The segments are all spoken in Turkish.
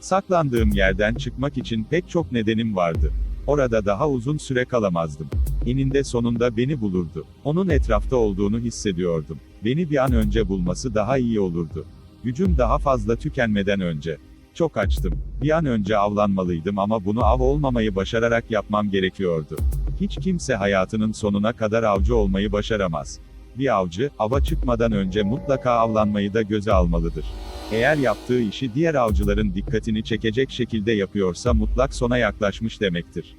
Saklandığım yerden çıkmak için pek çok nedenim vardı. Orada daha uzun süre kalamazdım. Eninde sonunda beni bulurdu. Onun etrafta olduğunu hissediyordum. Beni bir an önce bulması daha iyi olurdu. Gücüm daha fazla tükenmeden önce. Çok açtım. Bir an önce avlanmalıydım ama bunu av olmamayı başararak yapmam gerekiyordu. Hiç kimse hayatının sonuna kadar avcı olmayı başaramaz. Bir avcı, ava çıkmadan önce mutlaka avlanmayı da göze almalıdır. Eğer yaptığı işi diğer avcıların dikkatini çekecek şekilde yapıyorsa mutlak sona yaklaşmış demektir.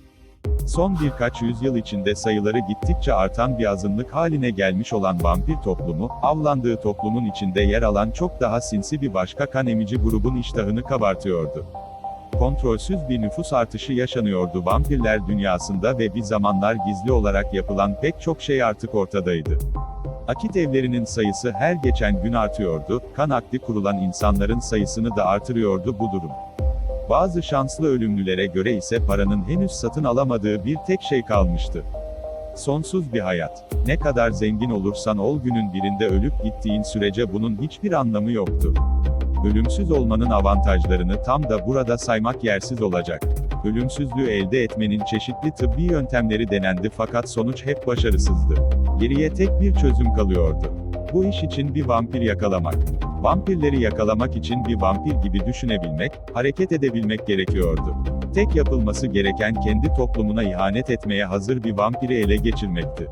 Son birkaç yüzyıl içinde sayıları gittikçe artan bir azınlık haline gelmiş olan vampir toplumu, avlandığı toplumun içinde yer alan çok daha sinsi bir başka kan emici grubun iştahını kabartıyordu. Kontrolsüz bir nüfus artışı yaşanıyordu vampirler dünyasında ve bir zamanlar gizli olarak yapılan pek çok şey artık ortadaydı. Akit evlerinin sayısı her geçen gün artıyordu, kan akdi kurulan insanların sayısını da artırıyordu bu durum. Bazı şanslı ölümlülere göre ise paranın henüz satın alamadığı bir tek şey kalmıştı. Sonsuz bir hayat. Ne kadar zengin olursan ol günün birinde ölüp gittiğin sürece bunun hiçbir anlamı yoktu. Ölümsüz olmanın avantajlarını tam da burada saymak yersiz olacak. Ölümsüzlüğü elde etmenin çeşitli tıbbi yöntemleri denendi fakat sonuç hep başarısızdı. Geriye tek bir çözüm kalıyordu. Bu iş için bir vampir yakalamak. Vampirleri yakalamak için bir vampir gibi düşünebilmek, hareket edebilmek gerekiyordu. Tek yapılması gereken kendi toplumuna ihanet etmeye hazır bir vampiri ele geçirmekti.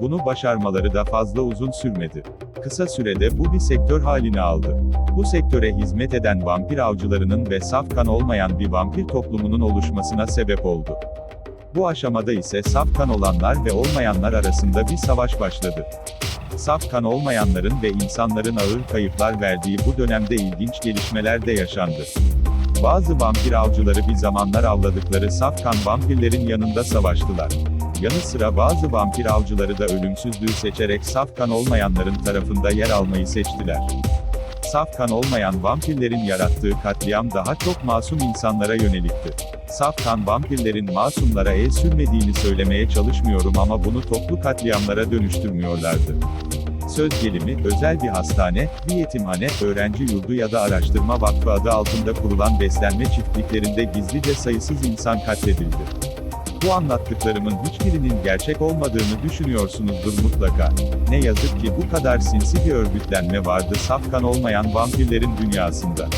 Bunu başarmaları da fazla uzun sürmedi. Kısa sürede bu bir sektör halini aldı. Bu sektöre hizmet eden vampir avcılarının ve saf kan olmayan bir vampir toplumunun oluşmasına sebep oldu. Bu aşamada ise saf kan olanlar ve olmayanlar arasında bir savaş başladı. Saf kan olmayanların ve insanların ağır kayıplar verdiği bu dönemde ilginç gelişmeler de yaşandı. Bazı vampir avcıları bir zamanlar avladıkları saf kan vampirlerin yanında savaştılar. Yanı sıra bazı vampir avcıları da ölümsüzlüğü seçerek saf kan olmayanların tarafında yer almayı seçtiler. Saf kan olmayan vampirlerin yarattığı katliam daha çok masum insanlara yönelikti. Saf kan vampirlerin masumlara el sürmediğini söylemeye çalışmıyorum ama bunu toplu katliamlara dönüştürmüyorlardı. Söz gelimi, özel bir hastane, bir yetimhane, öğrenci yurdu ya da araştırma vakfı adı altında kurulan beslenme çiftliklerinde gizlice sayısız insan katledildi. Bu anlattıklarımın hiçbirinin gerçek olmadığını düşünüyorsunuzdur mutlaka. Ne yazık ki bu kadar sinsi bir örgütlenme vardı safkan olmayan vampirlerin dünyasında.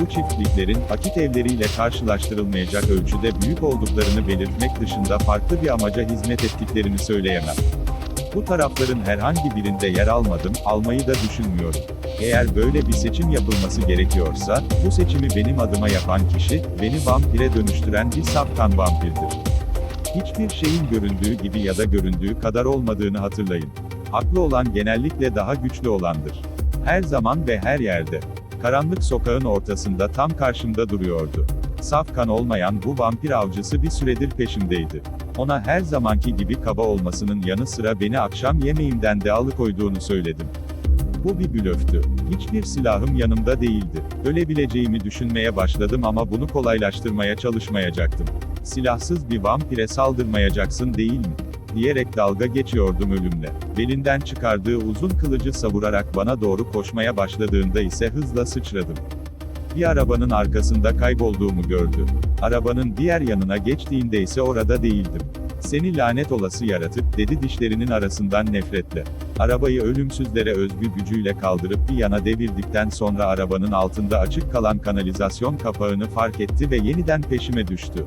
Bu çiftliklerin, akit evleriyle karşılaştırılmayacak ölçüde büyük olduklarını belirtmek dışında farklı bir amaca hizmet ettiklerini söyleyemem. Bu tarafların herhangi birinde yer almadım, almayı da düşünmüyorum. Eğer böyle bir seçim yapılması gerekiyorsa, bu seçimi benim adıma yapan kişi, beni vampire dönüştüren bir safkan vampirdir. Hiçbir şeyin göründüğü gibi ya da göründüğü kadar olmadığını hatırlayın. Haklı olan genellikle daha güçlü olandır. Her zaman ve her yerde. Karanlık sokağın ortasında tam karşımda duruyordu. Saf kan olmayan bu vampir avcısı bir süredir peşimdeydi. Ona her zamanki gibi kaba olmasının yanı sıra beni akşam yemeğimden de alıkoyduğunu söyledim. Bu bir blöftü. Hiçbir silahım yanımda değildi. Ölebileceğimi düşünmeye başladım ama bunu kolaylaştırmaya çalışmayacaktım. Silahsız bir vampire saldırmayacaksın değil mi? diyerek dalga geçiyordum ölümle. Belinden çıkardığı uzun kılıcı savurarak bana doğru koşmaya başladığında ise hızla sıçradım. Bir arabanın arkasında kaybolduğumu gördü. Arabanın diğer yanına geçtiğinde ise orada değildim. Seni lanet olası yaratık, dedi dişlerinin arasından nefretle. Arabayı ölümsüzlere özgü gücüyle kaldırıp bir yana devirdikten sonra arabanın altında açık kalan kanalizasyon kapağını fark etti ve yeniden peşime düştü.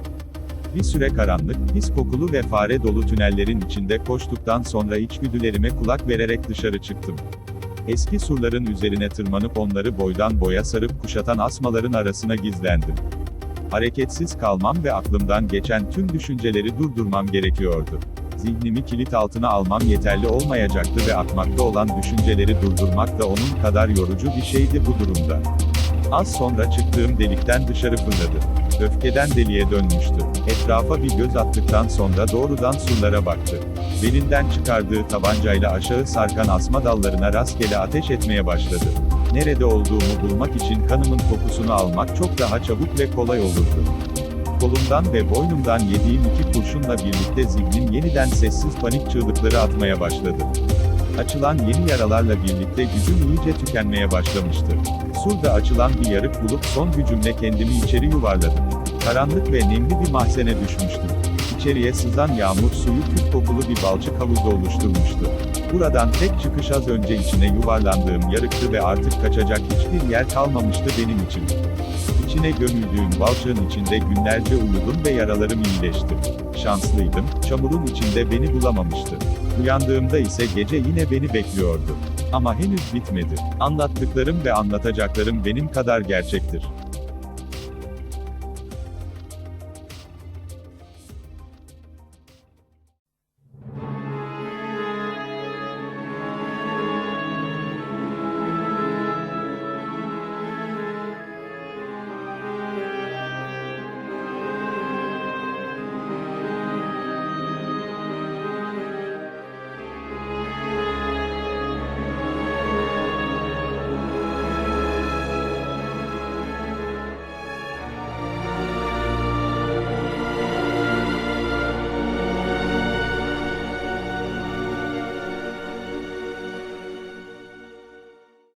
Bir süre karanlık, pis kokulu ve fare dolu tünellerin içinde koştuktan sonra içgüdülerime kulak vererek dışarı çıktım. Eski surların üzerine tırmanıp onları boydan boya sarıp kuşatan asmaların arasına gizlendim. Hareketsiz kalmam ve aklımdan geçen tüm düşünceleri durdurmam gerekiyordu. Zihnimi kilit altına almam yeterli olmayacaktı ve akmakta olan düşünceleri durdurmak da onun kadar yorucu bir şeydi bu durumda. Az sonra çıktığım delikten dışarı fırladı. Öfkeden deliye dönmüştü. Etrafa bir göz attıktan sonra doğrudan surlara baktı. Belinden çıkardığı tabancayla aşağı sarkan asma dallarına rastgele ateş etmeye başladı. Nerede olduğumu bulmak için kanımın kokusunu almak çok daha çabuk ve kolay olurdu. Kolumdan ve boynumdan yediğim iki kurşunla birlikte zihnim yeniden sessiz panik çığlıkları atmaya başladı. Açılan yeni yaralarla birlikte gücüm iyice tükenmeye başlamıştı. Surda açılan bir yarık bulup son gücümle kendimi içeri yuvarladım. Karanlık ve nemli bir mahzene düşmüştüm. İçeriye sızan yağmur suyu kül kokulu bir balçık havuzu oluşturmuştu. Buradan tek çıkış az önce içine yuvarlandığım yarıktı ve artık kaçacak hiçbir yer kalmamıştı benim için. İçine gömüldüğüm balçığın içinde günlerce uyudum ve yaralarım iyileşti. Şanslıydım, çamurun içinde beni bulamamıştı. Uyandığımda ise gece yine beni bekliyordu. Ama henüz bitmedi. Anlattıklarım ve anlatacaklarım benim kadar gerçektir.